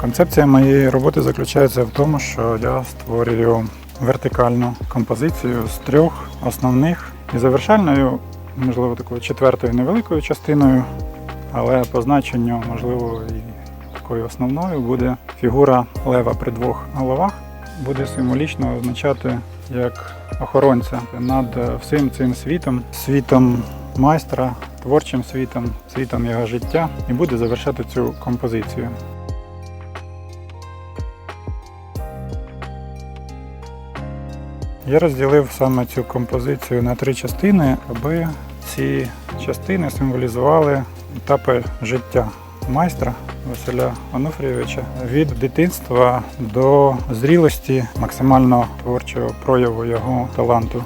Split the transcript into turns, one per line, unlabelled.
Концепція моєї роботи заключається в тому, що я створюю вертикальну композицію з трьох основних і завершальною, можливо, такою четвертою невеликою частиною, але по значенню, можливо, і такою основною буде фігура лева при двох головах. Буде символічно означати як охоронця над всім цим світом, світом майстра, творчим світом, світом його життя, і буде завершати цю композицію. Я розділив саме цю композицію на три частини, аби ці частини символізували етапи життя майстра Василя Онуфрійовича від дитинства до зрілості максимально творчого прояву його таланту.